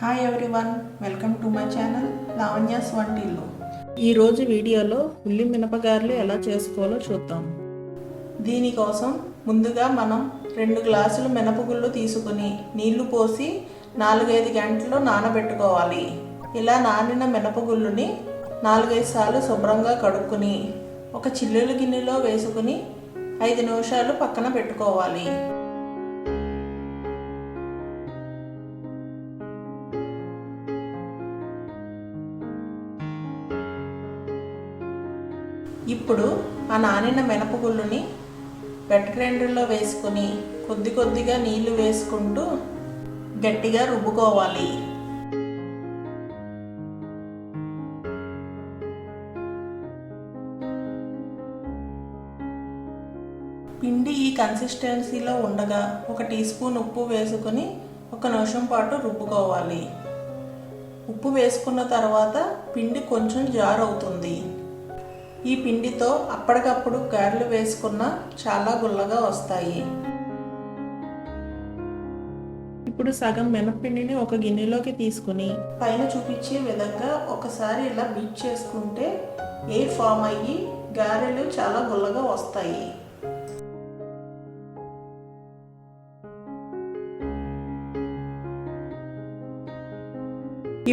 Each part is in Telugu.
Hi everyone welcome to my channel Lavanya's వంటిల్లు ఈరోజు వీడియోలో ఉల్లి మినపగారెలు ఎలా చేసుకోవాలో చూద్దాం. దీనికోసం ముందుగా మనం రెండు గ్లాసులు మినపగుళ్ళు తీసుకుని నీళ్ళు పోసి నాలుగైదు గంటలు నానబెట్టుకోవాలి. ఇలా నానిన మినపగుళ్ళుని నాలుగైదు సార్లు శుభ్రంగా కడుక్కుని ఒక చిల్లుల గిన్నెలో వేసుకుని ఐదు నిమిషాలు పక్కన పెట్టుకోవాలి. ఇప్పుడు ఆ నానిన మినపగుళ్ళుని వెట్ గ్రైండర్లో వేసుకుని కొద్ది కొద్దిగా నీళ్ళు వేసుకుంటూ గట్టిగా రుబ్బుకోవాలి. పిండి ఈ కన్సిస్టెన్సీలో ఉండగా ఒక టీ స్పూన్ ఉప్పు వేసుకుని ఒక నిమిషం పాటు రుబ్బుకోవాలి. ఉప్పు వేసుకున్న తర్వాత పిండి కొంచెం జారు అవుతుంది ఈ పిండితో అప్పటికప్పుడు గారెలు వేసుకున్న చాలా గుల్లగా వస్తాయి. ఇప్పుడు సగం మినప్పిండిని ఒక గిన్నెలోకి తీసుకుని పైన చూపించే విధంగా ఒకసారి ఇలా బీట్ చేసుకుంటే ఎయిర్ ఫామ్ అయ్యి గారెలు చాలా గుల్లగా వస్తాయి.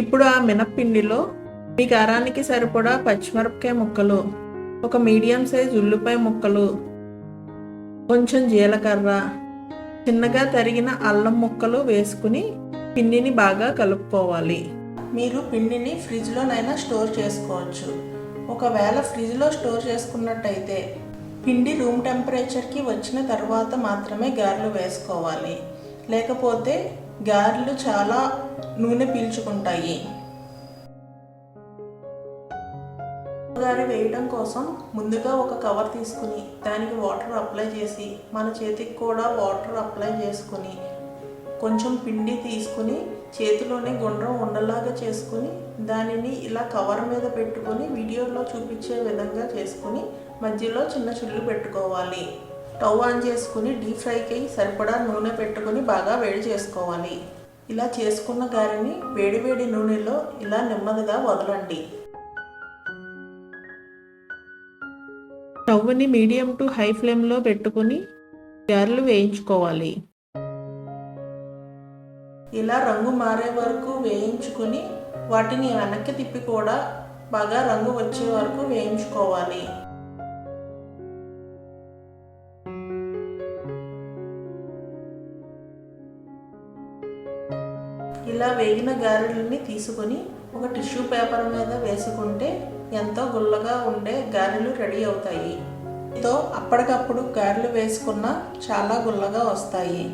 ఇప్పుడు ఆ మినప్పిండిలో మీ కారానికి సరిపడా పచ్చిమిరపకాయ ముక్కలు ఒక మీడియం సైజ్ ఉల్లిపాయ ముక్కలు కొంచెం జీలకర్ర చిన్నగా తరిగిన అల్లం ముక్కలు వేసుకుని పిండిని బాగా కలుపుకోవాలి. మీరు పిండిని ఫ్రిడ్జ్లోనైనా స్టోర్ చేసుకోవచ్చు. ఒకవేళ ఫ్రిడ్జ్లో స్టోర్ చేసుకున్నట్టయితే పిండి రూమ్ టెంపరేచర్కి వచ్చిన తర్వాత మాత్రమే గారెలు వేసుకోవాలి. లేకపోతే గారెలు చాలా నూనె పీల్చుకుంటాయి. గారి వేయడం కోసం ముందుగా ఒక కవర్ తీసుకుని దానికి వాటర్ అప్లై చేసి మన చేతికి కూడా వాటర్ అప్లై చేసుకుని కొంచెం పిండి తీసుకుని చేతిలోనే గుండ్రం ఉండలాగా చేసుకుని దానిని ఇలా కవర్ మీద పెట్టుకొని వీడియోలో చూపించే విధంగా చేసుకుని మధ్యలో చిన్న చిల్లు పెట్టుకోవాలి. టవ్ ఆన్ చేసుకుని డీప్ ఫ్రైకి సరిపడా నూనె పెట్టుకుని బాగా వేడి చేసుకోవాలి. ఇలా చేసుకున్న గారిని వేడివేడి నూనెలో ఇలా నెమ్మదిగా వదలండి. స్టవ్ని మీడియం టు హై ఫ్లేమ్లో పెట్టుకుని గారెలు వేయించుకోవాలి. ఇలా రంగు మారే వరకు వేయించుకుని వాటిని వెనక్కి తిప్పి కూడా బాగా రంగు వచ్చే వరకు వేయించుకోవాలి. ఇలా వేగిన గారెలని తీసుకొని ఒక టిష్యూ పేపర్ మీద వేసుకుంటే ఎంతో గుల్లగా ఉండే గారెలు రెడీ అవుతాయి. తో అప్పటికప్పుడు గారెలు వేసుకున్న చాలా గుల్లగా వస్తాయి.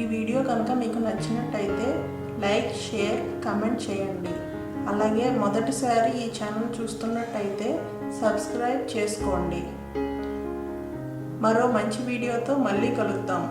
ఈ వీడియో కనుక మీకు నచ్చినట్టయితే లైక్ షేర్ కమెంట్ చేయండి. అలాగే మొదటిసారి ఈ ఛానల్ చూస్తున్నట్టయితే సబ్స్క్రైబ్ చేసుకోండి. మరో మంచి వీడియోతో మళ్ళీ కలుద్దాం.